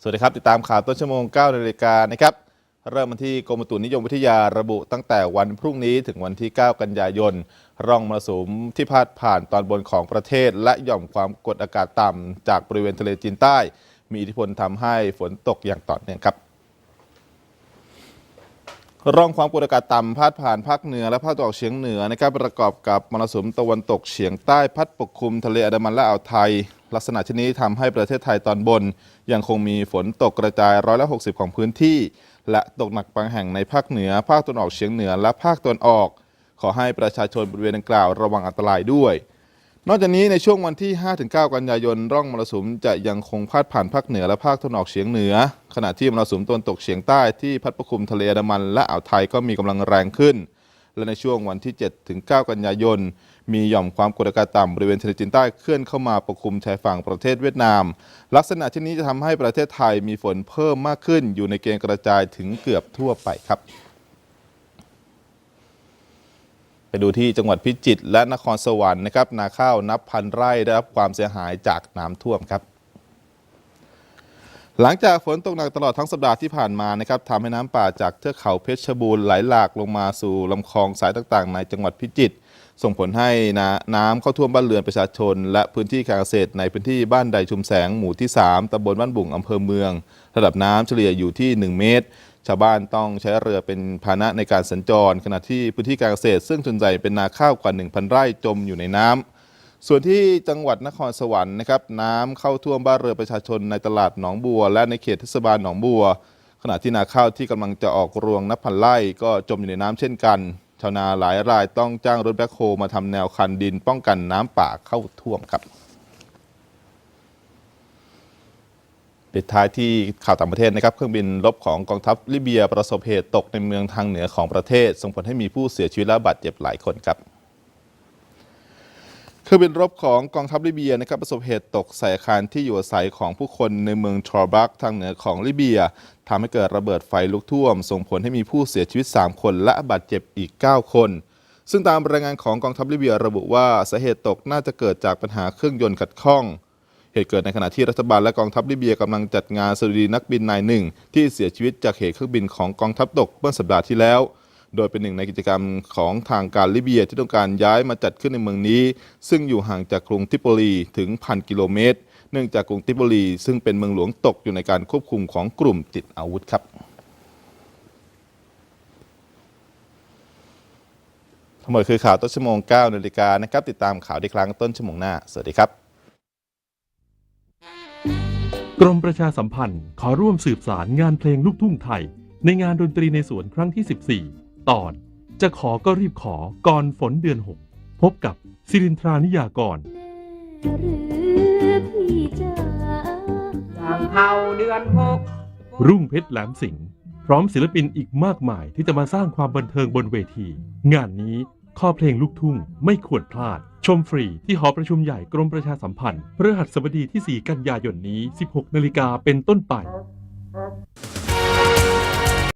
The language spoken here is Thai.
สวัสดีครับ ติดตามข่าวต้นชั่วโมง9นาฬิกานะครับ เริ่มมาที่กรมอุตุนิยมวิทยาระบุตั้งแต่วันพรุ่งนี้ถึงวันที่ 9 กันยายน ร่องมรสุมที่พาดผ่านตอนบนของประเทศ และหย่อมความกดอากาศต่ำจากบริเวณทะเลจีนใต้ มีอิทธิพลทำให้ฝนตกอย่างต่อเนื่องครับร่องความกดอากาศต่ำพาดผ่านภาคเหนือและภาคตะวันออกเฉียงเหนือนะครับประกอบกับมรสุมตะวันตกเฉียงใต้พัดปกคลุมทะเลอันดามันและอ่าวไทย ลักษณะเช่นนี้ทำให้ประเทศไทยตอนบน ยังคงมีฝนตกกระจายร้อยละ60 ของพื้นที่ และตกหนักบางแห่งในภาคเหนือ ภาคตะวันออกเฉียงเหนือและภาคตะวันออก ขอให้ประชาชนบริเวณดังกล่าวระวังอันตรายด้วย นอกจากนี้ในช่วงวันที่ 5-9 กันยายนร่องมรสุมจะยังคงพาดผ่านภาคเหนือและภาคตะวันออกเฉียงเหนือ ขณะที่มรสุมตะวันตกเฉียงใต้ที่พัดปกคลุมทะเลอันดามันและอ่าวไทยก็มีกำลังแรงขึ้น และในช่วงวันที่7-9กันยายน มีหย่อมความกดอากาศต่ำบริเวณทะเลจีนใต้เคลื่อนเข้ามาปกคลุมชายฝั่งประเทศเวียดนาม ลักษณะเช่นนี้จะทำให้ประเทศไทยมีฝนเพิ่มมากขึ้น อยู่ในเกณฑ์กระจายถึงเกือบทั่วไปครับไปดูที่จังหวัดพิจิตรและนครสวรรค์นะครับนาข้าวนับพันไร่ได้รับความเสียหายจากน้ำท่วมครับ หลังจากฝนตกหนักตลอดทั้งสัปดาห์ที่ผ่านมานะครับทำให้น้ำป่าจากเทือกเขาเพชรบูรณ์ไหลหลากลงมาสู่ลำคลองสายต่างๆ ในจังหวัดพิจิตรส่งผลให้นาน้ำเข้าท่วมบ้านเรือนประชาชน และพื้นที่การเกษตรในพื้นที่บ้านใดชุมแสงหมู่ที่ 3ตำบลบ้านบุ่งอำเภอเมือง ระดับน้ำเฉลี่ยอยู่ที่ 1 เมตร ชาวบ้านต้องใช้เรือเป็นพาหนะในการสัญจร ขณะที่พื้นที่การเกษตร ซึ่งส่วนใหญ่เป็นนาข้าวกว่า 1,000 ไร่จมอยู่ในน้ำ ส่วนที่จังหวัดนครสวรรค์นะครับน้ำเข้าท่วมบ้านเรือประชาชนในตลาดหนองบัว และในเขตเทศบาลหนองบัว ขณะที่นาข้าวที่กำลังจะออกรวงนับพันไร่ก็จมอยู่ในน้ำเช่นกัน ชาวนาหลายรายต้องจ้างรถแบ็คโฮมาทำแนวคันดิน ป้องกันน้ำป่าเข้าท่วมครับปิดท้ายที่ข่าวต่างประเทศนะครับ เครื่องบินรบของกองทัพลิเบียประสบเหตุตกในเมืองทางเหนือของประเทศ ส่งผลให้มีผู้เสียชีวิตและบาดเจ็บหลายคนครับ ครื่องบินรบของกองทัพลิเบียนะครับประสบเหตุตกใส่อาคารที่อยู่อาศัยของผู้คนในเมืองทรอบักทางเหนือของลิเบียทำให้เกิดระเบิดไฟลุกท่วม ส่งผลให้มีผู้เสียชีวิต 3 คนและบาดเจ็บอีก 9 คน ซึ่งตามรายงานของกองทัพลิเบียระบุว่าสาเหตุตกน่าจะเกิดจากปัญหาเครื่องยนต์ขัดข้อง เหตุเกิดในขณะที่รัฐบาลและกองทัพลิเบียกำลังจัดงานสดุดีนักบินนายหนึ่งที่เสียชีวิตจากเหตุเครื่องบินของกองทัพตกเมื่อสัปดาห์ที่แล้ว โดยเป็นหนึ่งในกิจกรรมของทางการลิเบียที่ต้องการย้ายมาจัดขึ้นในเมืองนี้ ซึ่งอยู่ห่างจากกรุงทริโปลีถึงพันกิโลเมตร เนื่องจากกรุงทริโปลีซึ่งเป็นเมืองหลวงตกอยู่ในการควบคุมของกลุ่มติดอาวุธครับทั้งหมดคือข่าวต้นชั่วโมง9นาฬิกานะครับ ติดตามข่าวได้ครั้งต้นชั่วโมงหน้า สวัสดีครับกรมประชาสัมพันธ์ขอร่วมสืบสารงานเพลงลูกทุ่งไทย ในงานดนตรีในสวนครั้งที่ 14 ตอน จะขอก็รีบขอก่อนฝนเดือน6พบกับสิรินทรานิยากรหรือพี่จ๋าอย่างเข้าเดือนหกรุ่งเพชรแหลมสิงห์พร้อมศิลปินอีกมากมายที่จะมาสร้างความบันเทิงบนเวที งานนี้ข้อเพลงลูกทุ่งไม่ควรพลาด ชมฟรีที่หอประชุมใหญ่กรมประชาสัมพันธ์พฤหัสบดีที่ 4 กันยายนนี้ 16 นาฬิกาเป็นต้นไปเ